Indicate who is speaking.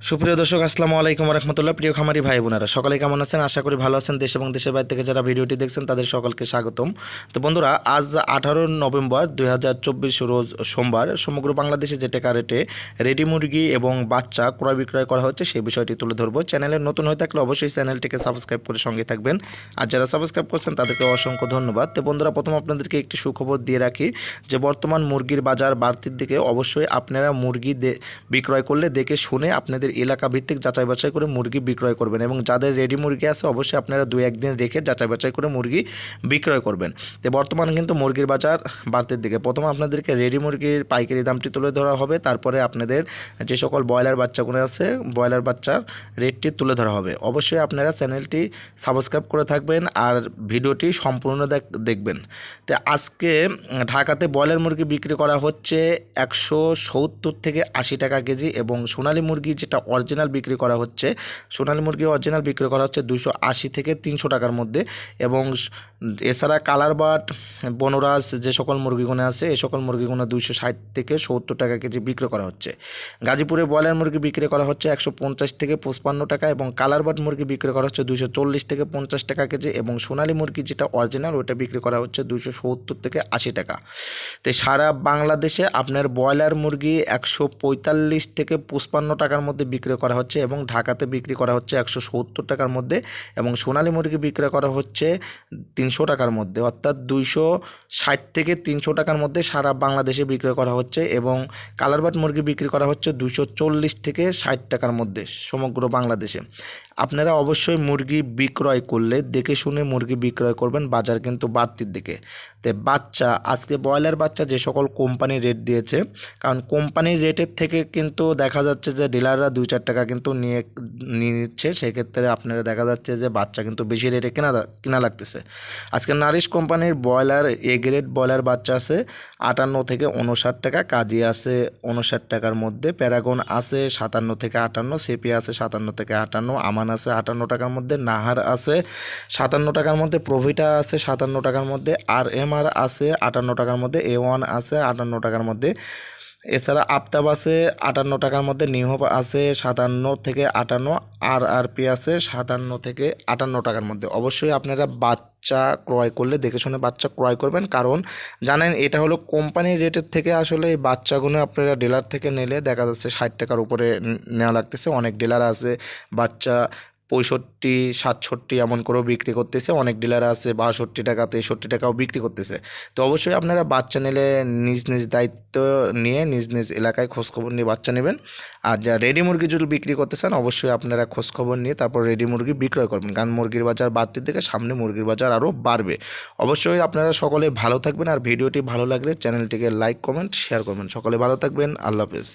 Speaker 1: সুপ্রিয় দর্শক, আসসালামু আলাইকুম রহমতুল্লাহ। প্রিয় খামারি ভাই বোনেরা সকলে কেমন আছেন? আশা করি ভালো আছেন। দেশ এবং দেশের বাইরে থেকে যারা ভিডিওটি দেখছেন, তাদের সকলকে স্বাগতম। তো বন্ধুরা, আজ আঠারো নভেম্বর দু হাজার চব্বিশ রোজ সোমবার, সমগ্র বাংলাদেশে যে টাকা রেটে রেডি মুরগি এবং বাচ্চা ক্রয় বিক্রয় করা হচ্ছে, সেই বিষয়টি তুলে ধরবো। চ্যানেলে নতুন হয়ে থাকলে অবশ্যই চ্যানেলটিকে সাবস্ক্রাইব করে সঙ্গে থাকবেন। আর যারা সাবস্ক্রাইব করছেন, তাদেরকে অসংখ্য ধন্যবাদ। তো বন্ধুরা, প্রথম আপনাদেরকে একটি সুখবর দিয়ে রাখি যে, বর্তমান মুরগির বাজার বাড়তির দিকে অবশ্যই আপনারা মুরগি বিক্রয় করলে দেখে শুনে আপনাদের এলাকা ভিত্তিক যাচাই বাছাই করে মুরগি বিক্রয় করবেন এবং যাদের রেডি মুরগি আছে অবশ্যই আপনারা দুই একদিন রেখে যাচাই বাছাই করে মুরগি বিক্রয় করবেন। তো বর্তমানে কিন্তু মুরগির বাজার বাড়তির দিকে। প্রথম আপনাদেরকে রেডি মুরগির পাইকারি দামটি তুলে ধরা হবে। তারপরে আপনাদের যে সকল ব্রয়লার বাচ্চাগুলো আছে, ব্রয়লার বাচ্চার রেটটি তুলে ধরা হবে। অবশ্যই আপনারা চ্যানেলটি সাবস্ক্রাইব করে থাকবেন আর ভিডিওটি সম্পূর্ণ দেখ- দেখবেন। তো আজকে ঢাকাতে ব্রয়লার মুরগি বিক্রি করা হচ্ছে একশো সত্তর থেকে আশি টাকা কেজি এবং সোনালী মুরগি যেটা অরিজিনাল বিক্রি করা হচ্ছে। সোনালী মুরগি অরিজিনাল বিক্রি করা হচ্ছে দুশো আশি থেকে তিনশো টাকার মধ্যে এবং এছাড়া কালার বাট বনরাজ যে সকল মুরগিগুলো আছে এই সকল মুরগিগুলো দুইশো ষাট থেকে সত্তর টাকা কেজি বিক্রি করা হচ্ছে। গাজীপুরে ব্রয়লার মুরগি বিক্রি করা হচ্ছে একশো পঞ্চাশ থেকে পঁচপান্ন টাকা এবং কালার বাট মুরগি বিক্রি করা হচ্ছে দুশো চল্লিশ থেকে পঞ্চাশ টাকা কেজি এবং সোনালী মুরগি যেটা অরিজিনাল ওটা বিক্রি করা হচ্ছে দুশো সত্তর থেকে আশি টাকা। তো সারা বাংলাদেশে আপনার ব্রয়লার মুরগি একশো পঁয়তাল্লিশ থেকে পঁচপান্ন টাকার মধ্যে বিক্রি করা হচ্ছে এবং ঢাকাতে বিক্রি করা হচ্ছে একশো সত্তর টাকার মধ্যে এবং সোনালী মুরগি বিক্রয় করা হচ্ছে তিনশো টাকার মধ্যে। অর্থাৎ দুইশো ষাট থেকে তিনশো টাকার মধ্যে সারা বাংলাদেশে বিক্রয় করা হচ্ছে এবং কালারবাট মুরগি বিক্রি করা হচ্ছে দুশো চল্লিশ থেকে ষাট টাকার মধ্যে সমগ্র বাংলাদেশে। আপনারা অবশ্যই মুরগি বিক্রয় করলে, দেখে শুনে মুরগি বিক্রয় করবেন বাজার কিন্তু বাড়তির দিকে। তো বাচ্চা, আজকে ব্রয়লার বাচ্চা যে সকল কোম্পানি রেট দিয়েছে, কারণ কোম্পানির রেটের থেকে কিন্তু দেখা যাচ্ছে যে ডিলাররা দুই চার টাকা কিন্তু নিয়ে নিয়ে নিচ্ছে, সেক্ষেত্রে আপনারা দেখা যাচ্ছে যে বাচ্চা কিন্তু বেশি রেটে কেনা কেনা লাগতেছে। আজকে নারিশ কোম্পানির ব্রয়লার, এ গ্রেড ব্রয়লার বাচ্চা আছে আটান্ন থেকে উনষাট টাকা, কাজী আছে উনষাট টাকার মধ্যে, প্যারাগন আছে সাতান্ন থেকে আটান্ন সেপি আছে সাতান্ন থেকে আটান্ন আমান আছে আটান্ন টাকার মধ্যে, নাহার আছে সাতান্ন টাকার মধ্যে, প্রভিটা আছে সাতান্ন টাকার মধ্যে, আর এম আর আছে আটান্ন টাকার মধ্যে, এ ওয়ান আছে আটান্ন টাকার মধ্যে। এছাড়া আফতাব আছে আটান্ন টাকার মধ্যে, নিহব আছে সাতান্ন থেকে আটান্ন আর আর পি আছে সাতান্ন থেকে আটান্ন টাকার মধ্যে। অবশ্যই আপনারা বাচ্চা ক্রয় করলে, দেখে শুনে বাচ্চা ক্রয় করবেন। কারণ জানেন, এটা হলো কোম্পানির রেটের থেকে আসলে এই বাচ্চাগুলো আপনারা ডিলার থেকে নিলে দেখা যাচ্ছে ষাট টাকার উপরে নেওয়া লাগতেছে। অনেক ডিলার আছে বাচ্চা পঁয়ষট্টি, সাতষট্টি এমন করেও বিক্রি করতেছে। অনেক ডিলার আছে বাষট্টি টাকা তেষট্টি টাকাও বিক্রি করতেছে। তো অবশ্যই আপনারা বাচ্চা নিলে নিজ নিজ দায়িত্ব নিয়ে নিজ নিজ এলাকায় খোঁজখবর নিয়ে বাচ্চা নেবেন। আর যা রেডি মুরগি যদি বিক্রি করতে চান, অবশ্যই আপনারা খোঁজখবর নিয়ে তারপর রেডি মুরগি বিক্রয় করবেন। কারণ মুরগির বাজার বাড়তির দিকে সামনে মুরগির বাজার আরও বাড়বে। অবশ্যই আপনারা সকলে ভালো থাকবেন। আর ভিডিওটি ভালো লাগলে চ্যানেলটিকে লাইক কমেন্ট শেয়ার করবেন। সকলে ভালো থাকবেন। আল্লাহ হাফেজ।